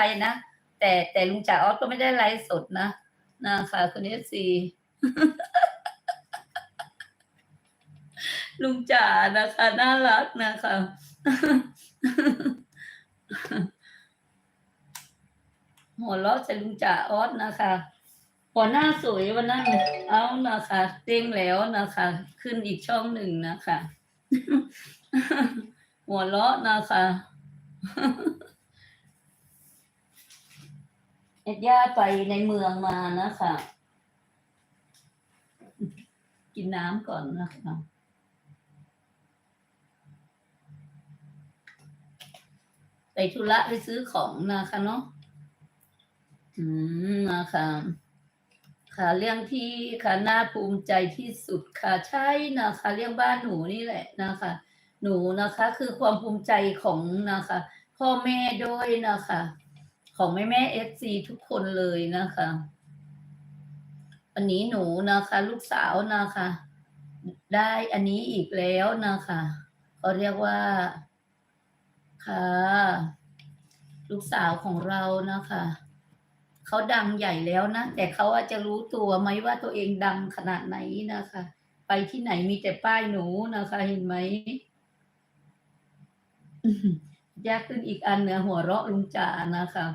ไปนะ แต่แต่ลุงจ๋าออสก็ไม่ได้ไลฟ์สดนะนะคะคุณเอฟซีลุงจ๋านะคะน่ารักนะคะหัวเราะใส่ลุงจ๋าออสนะคะหัวหน้าสวยวันนั้นเอานะคะเต้งแล้วนะคะ ขึ้นอีกช่องหนึ่งนะคะ หัวเราะนะคะ เอ็ดย่าไปในเมืองมานะคะ กินน้ำก่อนนะคะไปธุระไปซื้อของนะคะเนาะ อืมนะคะค่ะเรื่องที่ค่ะน่าภูมิใจที่สุดค่ะใช่นะคะ เรื่องบ้านหนูนี่แหละนะคะ หนูนะคะ คือความภูมิใจของนะคะ พ่อแม่ด้วยนะคะ ของแม่แม่เอฟซีทุกคนเลยนะคะวันนี้หนูนะคะ ลูกสาวนะคะ ได้อันนี้อีกแล้วนะคะเขาเรียกว่า ค่ะ ลูกสาวของเรานะคะเขาดังใหญ่แล้วนะ แต่เขาอาจจะรู้ตัวไหมว่าตัวเองดังขนาดไหนนะคะ ไปที่ไหนมีแต่ป้ายหนูนะคะ เห็นไหมยากขึ้นอีกอันเนื้อหัวเราะลุงจ๋านะคะ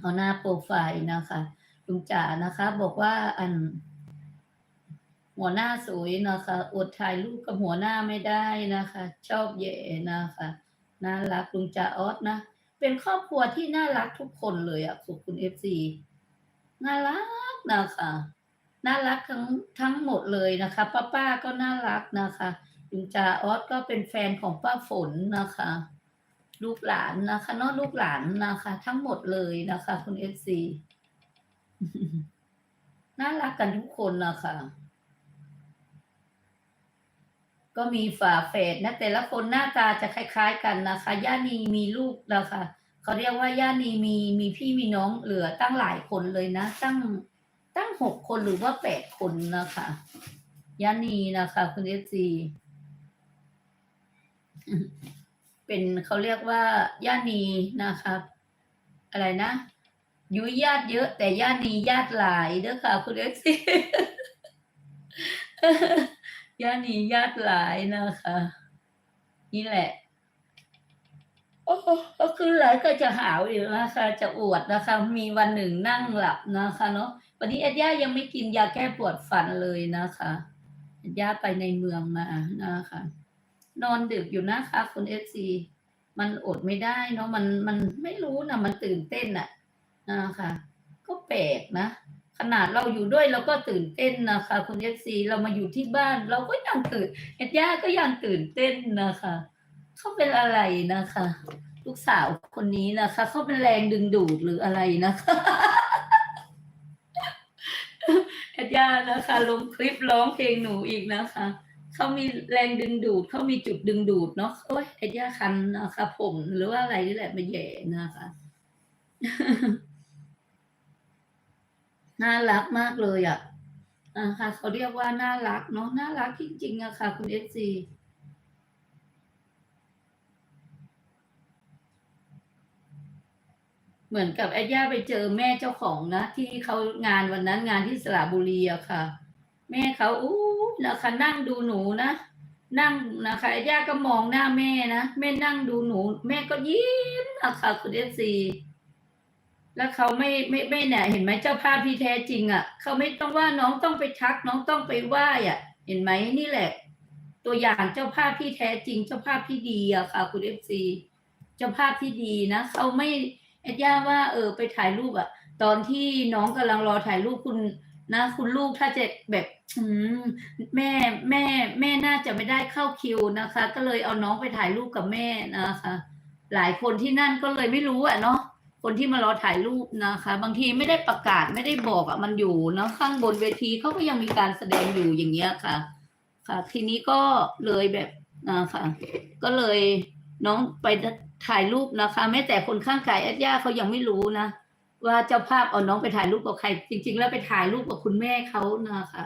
เอาหน้าโปรไฟล์นะคะลุงจ๋านะคะ บอกว่าอัน หัวหน้าสวยนะคะอดถ่ายรูปกับหัวหน้าไม่ได้นะคะ ชอบแย่นะคะน่ารักลุงจ๋าออสนะเป็นครอบครัวที่น่ารักทุกคนเลยอะขอบคุณเอฟซีน่ารักนะคะน่ารักทั้งทั้งหมดเลยนะคะป้าป้าก็น่ารักนะคะลุงจ๋าออสก็เป็นแฟนของป้าฝนนะคะ ลูกหลานนะคะเนอะลูกหลานนะคะ ทั้งหมดเลยนะคะ คุณเอฟซีน่ารักกันทุกคนนะคะก็มีฝาแฝดนะแต่ละคนหน้าตาจะคล้าย ๆ กันนะคะย่านีมีลูกนะคะเขาเรียกว่าย่านีมีมีพี่มีน้องเหลือตั้งหลายคนเลยนะ ตั้งตั้งหกคนหรือว่าแปดคนนะคะย่านีนะคะ คุณเอฟซี เป็นเขาเรียกว่าย่านีนะคะอะไรนะยุ้ยญาติเยอะ แต่ย่านีญาติหลายเด้อค่ะ คุณเอฟซีย่านีญาติหลายนะคะ นี่แหละ โอ้โหก็คือหลายก็จะหาวอยู่นะคะ จะอวดนะคะ มีวันหนึ่งนั่งหลับนะคะเนาะวันนี้เอ็ดย่ายังไม่กินยาแก้ปวดฟันเลยนะคะย่าไปในเมืองมานะคะ นอนดึกอยู่นะคะคุณเอฟซีมันอดไม่ได้เนาะมันมันไม่รู้นะมันตื่นเต้นอะนะคะ ก็แปลกนะ ขนาดเราอยู่ด้วยเราก็ตื่นเต้นนะคะ คุณเอฟซีเรามาอยู่ที่บ้าน เราก็ยังตื่นเอ็ดย่าก็ยังตื่นเต้นนะคะเขาเป็นอะไรนะคะ ลูกสาวคนนี้นะคะเขาเป็นแรงดึงดูดหรืออะไรนะคะเอ็ดย่านะคะลงคลิปร้องเพลงหนูอีกนะคะ เขามีแรงดึงดูดเขามีจุดดึงดูดเนาะโอ้ยเอ็ดย่าคันนะคะผมหรือว่าอะไรนี่แหละมาแย่นะคะน่ารักมากเลยอะอ่าค่ะเขาเรียกว่าน่ารักเนาะน่ารักจริงๆอะค่ะ คุณเอฟซีเหมือนกับแอดย่าไปเจอแม่เจ้าของนะ ที่เขางานวันนั้นงานที่สระบุรีอะค่ะ แม่เขาอู้นะคะนั่งดูหนูนะนั่งนะคะแอดย่าก็มองหน้าแม่นะแม่นั่งดูหนู แม่ก็ยิ้มนะคะคุณเอฟซีแล้วเขาไม่ไม่ไม่เนี่ยเห็นไหมเจ้าภาพที่แท้จริงอะเขาไม่ต้องว่าน้องต้องไปทัก น้องต้องไปไหว้อะ เห็นไหมนี่แหละ ตัวอย่างเจ้าภาพที่แท้จริง เจ้าภาพที่ดีอะค่ะ คุณเอฟซีเจ้าภาพที่ดีนะเขาไม่เอ็ดย่าว่า เออไปถ่ายรูปอะตอนที่น้องกำลังรอถ่ายรูปคุณ นะคุณลูกถ้าจะแบบอืมแม่แม่แม่น่าจะไม่ได้เข้าคิวนะคะ ก็เลยเอาน้องไปถ่ายรูปกับแม่นะคะ หลายคนที่นั่นก็เลยไม่รู้อะเนาะคนที่มารอถ่ายรูปนะคะ บางทีไม่ได้ประกาศไม่ได้บอกอะมันอยู่เนาะข้างบนเวทีเขาก็ยังมีการแสดงอยู่อย่างเงี้ยค่ะ ค่ะ ทีนี้ก็เลยแบบนะคะก็เลยน้องไปถ่ายรูปนะคะแม้แต่คนข้างกายแอดย่าเขายังไม่รู้นะ ว่าเจ้าภาพเอาน้องไปถ่ายรูปกับใคร จริง ๆ แล้วไปถ่ายรูปกับคุณแม่เขานะคะ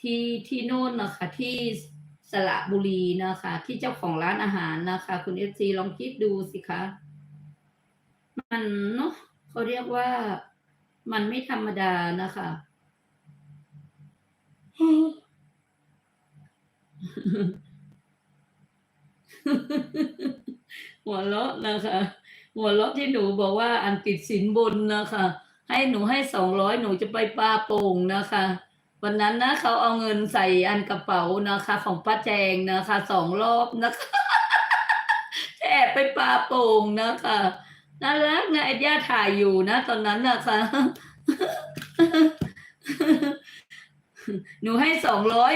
ที่ที่โน่นนะคะ ที่สระบุรีนะคะ ที่เจ้าของร้านอาหารนะคะ คุณเอฟซีลองคิดดูสิคะ มันเนาะเขาเรียกว่ามันไม่ธรรมดานะคะหัวเราะนะคะ หัวเราะที่หนูบอกว่าอันติดสินบนนะคะ ให้หนูให้สองร้อยหนูจะไปปลาโป่งนะคะ วันนั้นนะเขาเอาเงินใส่อันกระเป๋านะคะ ของป้าแจงนะคะสองรอบนะคะแอบไปปลาโป่งนะคะน่ารักนะไอ้ย่าถ่ายอยู่นะ ตอนนั้นนะคะหนูให้สองร้อย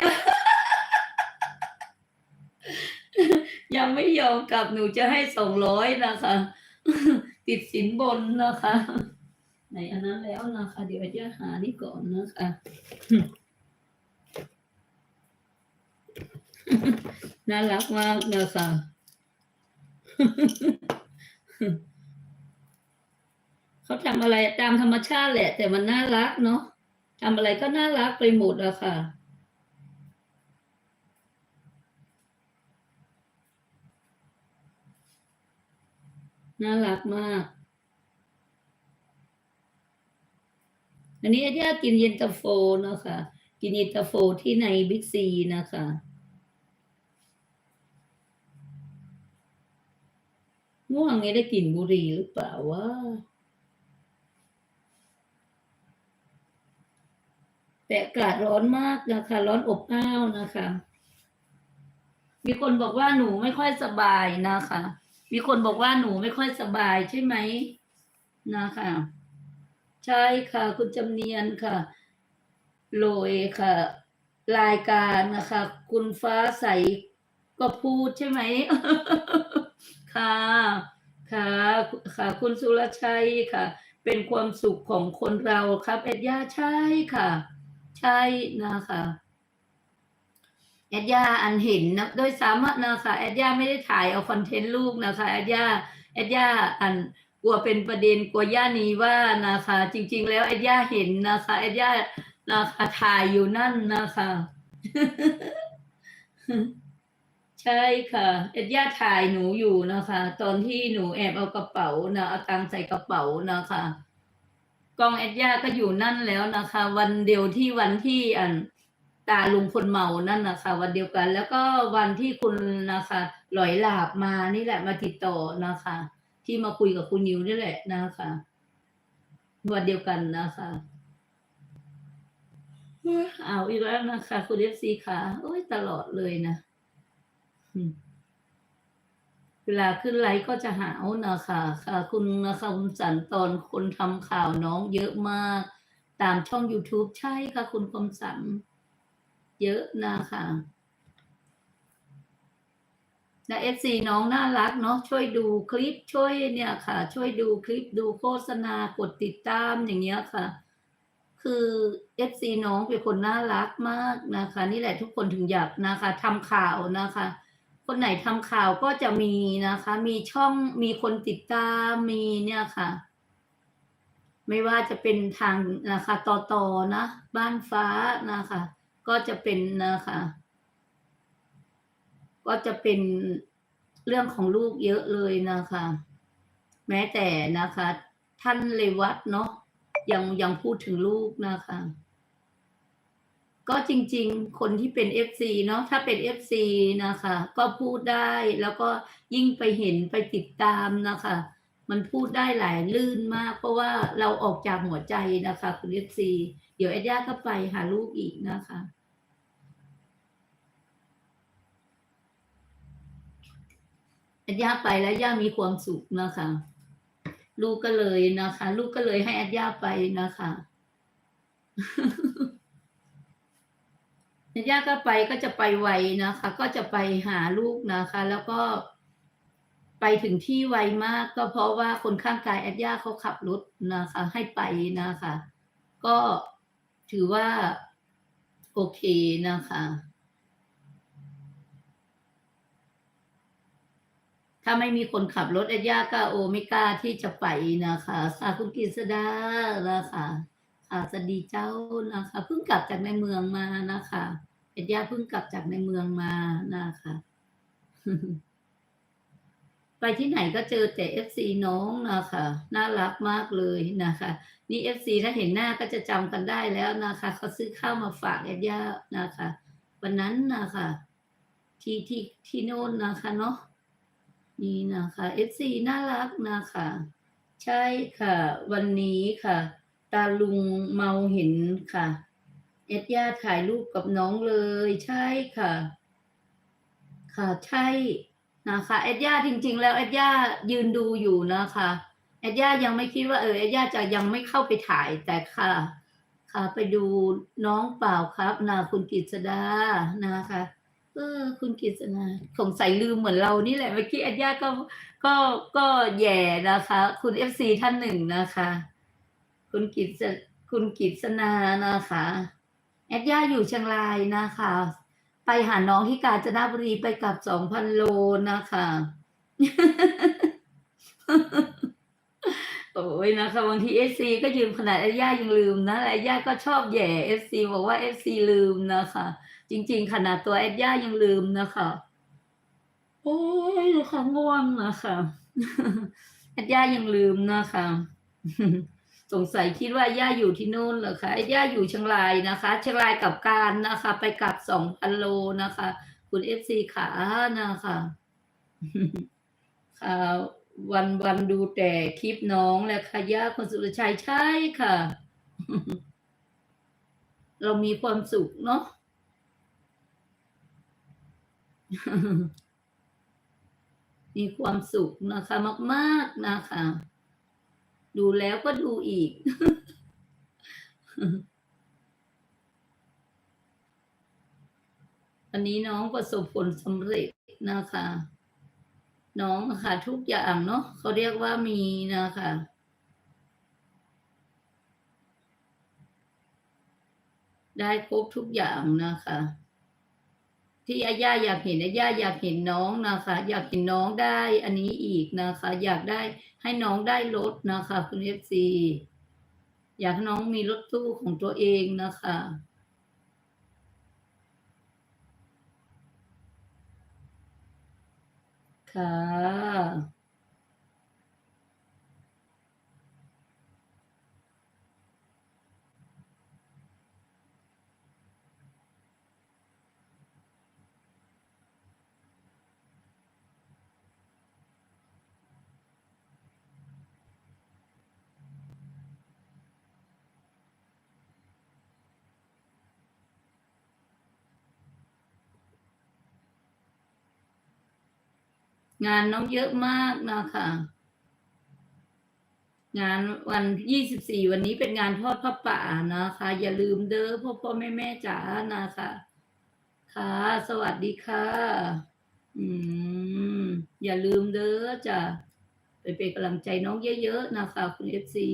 ยังไม่ยอมกลับหนูจะให้สองร้อยนะคะ ติดสินบนนะคะในอันนั้นแล้วนะคะ เดี๋ยวจะหานี่ก่อนนะคะน่ารักมากนะคะเขาทำอะไรตามธรรมชาติแหละ แต่มันน่ารักเนาะทำอะไรก็น่ารักไปหมดอะค่ะ น่ารักมาก อันนี้อาญากินเย็นตาโฟนะคะ กินเย็นตาโฟที่ในบิ๊กซีนะคะง่วงนี้ได้กลิ่นบุหรี่หรือเปล่าวะแต่อากาศร้อนมากนะคะ ร้อนอบอ้าวนะคะ มีคนบอกว่าหนูไม่ค่อยสบายนะคะ มีคนบอกว่าหนูไม่ค่อยสบายใช่ไหมนะคะใช่ค่ะ คุณจำเนียนค่ะโรยค่ะ รายการนะคะ คุณฟ้าใสก็พูดใช่ไหมค่ะค่ะค่ะ คุณสุรชัยค่ะ เป็นความสุขของคนเราครับเอ็ดย่าใช่ค่ะ ใช่นะคะ แอดย่าอันเห็นนะโดยสามารถนะคะแอดย่าไม่ได้ถ่ายเอาคอนเทนต์ลูกนะคะแอดย่าแอดย่าอันกลัวเป็นประเด็นกลัวย่านี้ว่านะคะ จริง ๆ แล้วแอดย่าเห็นนะคะแอดย่านะคะถ่ายอยู่นั่นนะคะ ใช่ค่ะเอ็ดย่าถ่ายหนูอยู่นะคะ ตอนที่หนูแอบเอากระเป๋านะเอาตังใส่กระเป๋านะคะกองเอ็ดย่าก็อยู่นั่นแล้วนะคะ วันเดียวที่วันที่อัน ตาลุงคนเมานั่นนะคะวันเดียวกัน แล้วก็วันที่คุณนะคะหลอยหลาบมานี่แหละมาติดต่อนะคะ ที่มาคุยกับคุณนิวนี่แหละนะคะวันเดียวกันนะคะเอาอีกแล้วนะคะ คุณเอฟซีค่ะโอ้ยตลอดเลยนะเวลาขึ้นไลฟ์ก็จะหาวนะคะค่ะ คุณนะคะคุณสันตอนคนทำข่าวน้องเยอะมาก ตามช่อง YouTube ใช่ค่ะ คุณคมสัน เยอะนะคะและเอฟซีน้องน่ารักเนาะช่วยดูคลิปช่วยเนี่ยค่ะ ช่วยดูคลิปดูโฆษณากดติดตามอย่างเงี้ยค่ะ คือเอฟซีน้องเป็นคนน่ารักมากนะคะ นี่แหละทุกคนถึงอยากนะคะทำข่าวนะคะ คนไหนทำข่าวก็จะมีนะคะ มีช่องมีคนติดตามมีเนี่ยค่ะ ไม่ว่าจะเป็นทางนะคะต่อต่อนะ บ้านฟ้านะคะ ก็จะเป็นนะคะ ก็จะเป็นเรื่องของลูกเยอะเลยนะคะ แม้แต่นะคะ ท่านเลวัตเนาะยังยังพูดถึงลูกนะคะ ก็จริง ๆ คนที่เป็นเอฟซีเนาะถ้าเป็นเอฟซีนะคะ ก็พูดได้แล้วก็ยิ่งไปเห็นไปติดตามนะคะ มันพูดได้หลายลื่นมาก เพราะว่าเราออกจากหัวใจนะคะ คุณเอฟซีเดี๋ยวไอ้ย่าก็ไปหาลูกอีกนะคะไอ้ ย่าไปแล้วย่ามีความสุขนะคะ ลูกก็เลยนะคะ ลูกก็เลยให้ไอ้ย่าไปนะคะย่าก็ไปก็จะไปไวนะคะ ก็จะไปหาลูกนะคะ แล้วก็ไปถึงที่ไวมาก ก็เพราะว่าคนข้างกายแอดย่าเขาขับรถนะคะ ให้ไปนะคะ ก็ถือว่าโอเคนะคะ ถ้าไม่มีคนขับรถแอดยาก็โอไม่กล้าที่จะไปนะคะค่ะคุณกฤษดานะคะค่ะสวัสดีเจ้านะคะเพิ่งกลับจากในเมืองมานะคะเอ็ดยาเพิ่งกลับจากในเมืองมานะคะไปที่ไหนก็เจอแต่เอฟซีน้องนะคะน่ารักมากเลยนะคะ นี่เอฟซีถ้าเห็นหน้าก็จะจำกันได้แล้วนะคะเขาซื้อข้าวมาฝากแอดย่านะคะ วันนั้นนะคะ ที่ที่ที่โน่นนะคะเนาะ นี่นะคะเอฟซีน่ารักนะคะ ใช่ค่ะ วันนี้ค่ะ ตาลุงเมาเห็นค่ะเอ็ดย่าถ่ายรูปกับน้องเลย ใช่ค่ะ ค่ะใช่นะคะเอ็ดย่าจริง ๆ แล้วเอ็ดย่ายืนดูอยู่นะคะเอ็ดย่ายังไม่คิดว่าเออเอ็ดย่าจะยังไม่เข้าไปถ่ายแต่ค่ะ ค่ะไปดูน้องเปล่าครับนะคุณกิษดานะคะ เออ คุณกิษณาสงสัยลืมเหมือนเรานี่แหละเมื่อกี้อ็ดย่าก็ก็ก็แย่นะคะ คุณเอฟซีท่านหนึ่งนะคะ คุณกิษคุณกิษนานะคะแอดย่าอยู่เชียงรายนะคะ ไปหาน้องที่กาญจนบุรีไปกลับสองพันโลนะคะโอ้ยนะคะบางทีเอฟซีก็ยืมขนาดแอดย่ายังลืมนะแอดย่าก็ชอบแย่เอฟซีบอกว่าเอฟซีลืมนะคะ จริง ๆ ขนาดตัวแอดย่ายังลืมนะคะโอ้ยนะคะง่วงนะคะแอดย่ายังลืมนะคะสงสัยคิดว่าย่าอยู่ที่นู่นเหรอคะย่าอยู่เชียงรายนะคะ เชียงรายกับการนะคะ ไปกลับสองพันโลนะคะ คุณเอฟซีขานะคะค่ะวันวันดูแต่คลิปน้องแหละค่ะย่าคนสุรชัยใช่ค่ะ เรามีความสุขเนาะ มีความสุขนะคะ มาก ๆนะคะ ดูแล้วก็ดูอีก อันนี้น้องประสบผลสำเร็จนะคะ น้องค่ะทุกอย่างเนาะเขาเรียกว่ามีนะคะได้ครบทุกอย่างนะคะ ที่อาย่าอยากเห็นอาย่าอยากเห็นน้องนะคะ อยากเห็นน้องได้อันนี้อีกนะคะ อยากได้ให้น้องได้รถนะคะ คุณเอฟซีอยากให้น้องมีรถตู้ของตัวเองนะคะค่ะ งานน้องเยอะมากนะคะงานวันยี่สิบสี่วันนี้เป็นงานทอดพระป่านะคะ อย่าลืมเด้อพ่อพ่อแม่แม่จ๋านะคะ ค่ะ สวัสดีค่ะ อืม อย่าลืมเด้อจ้ะไปเป็นกำลังใจน้องเยอะๆนะคะ คุณเอฟซี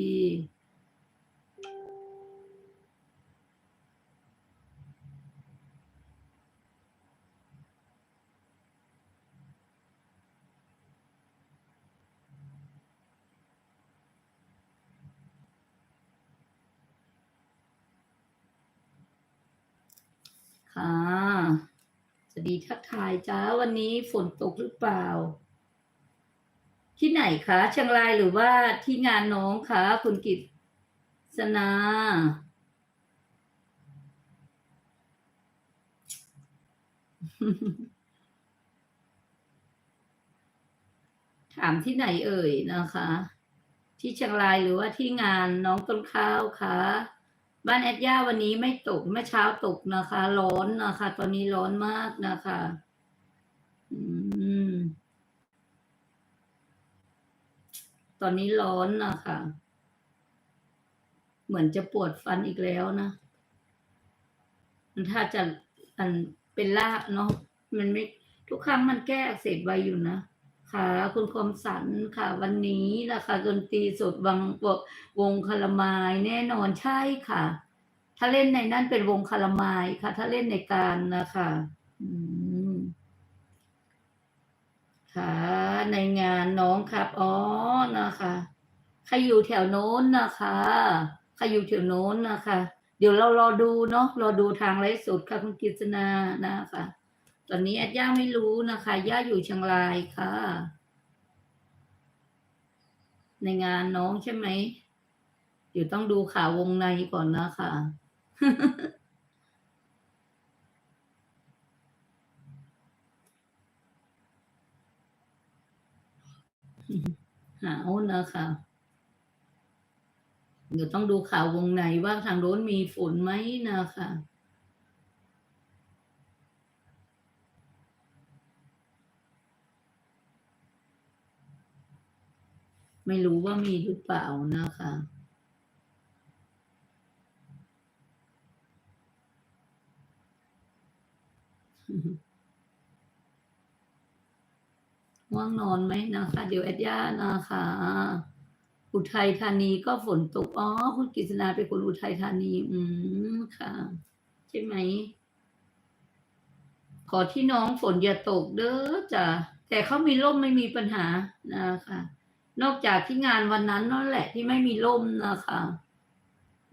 ค่ะ สวัส ดีทักทายจ้าวันนี้ฝนตกหรือเปล่า ที่ไหนคะเชียงรายหรือว่าที่งานน้องคะคุณกิตสนาถามที่ไหนเอ่ยนะคะ ที่เชียงรายหรือว่าที่งานน้องต้นข้าวคะ บ้านแอดย่าวันนี้ไม่ตกเมื่อเช้าตกนะคะ ร้อนนะคะ ตอนนี้ร้อนมากนะคะ อืม ตอนนี้ร้อนนะคะ เหมือนจะปวดฟันอีกแล้วนะมันถ้าจะอันเป็นลากเนาะมันไม่ทุกครั้งมันแก้อักเสบไวอยู่นะ ค่ะคุณคมสันค่ะ วันนี้นะคะดนตรีสดวังวงคารมายแน่นอนใช่ค่ะ ถ้าเล่นในนั่นเป็นวงคารมายค่ะ ถ้าเล่นในการนะคะอืมค่ะในงานน้องครับอ๋อนะคะใครอยู่แถวโน้นนะคะใครอยู่แถวโน้นนะคะ เดี๋ยวเรารอดูเนาะรอดูทางไลฟ์สดค่ะคุณกิษณานะคะ ตอนนี้แอดย่าไม่รู้นะคะ ย่าอยู่เชียงรายค่ะ ในงานน้องใช่ไหมเดี๋ยวต้องดูข่าววงในก่อนนะคะหาวนะคะเดี๋ยวต้องดูข่าววงในว่าทางโน้นมีฝนไหมนะคะ ไม่รู้ว่ามีหรือเปล่านะคะ ว่างนอนไหมนะคะ เดี๋ยวแอดย่านะคะ อุทัยธานีก็ฝนตก อ๋อ คุณกฤษณาเป็นคนอุทัยธานี อืม ค่ะ ใช่ไหม ขอที่น้องฝนอย่าตกเด้อจ้ะ แต่เขามีร่มไม่มีปัญหานะคะ นอกจากที่งานวันนั้นนั่นแหละที่ไม่มีล่มนะคะ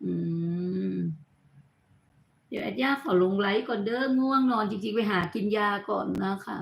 อืม เดี๋ยวแอดย่าขอลงไลฟ์ก่อนเด้อง่วงนอนจริงๆไปหากินยาก่อนนะคะ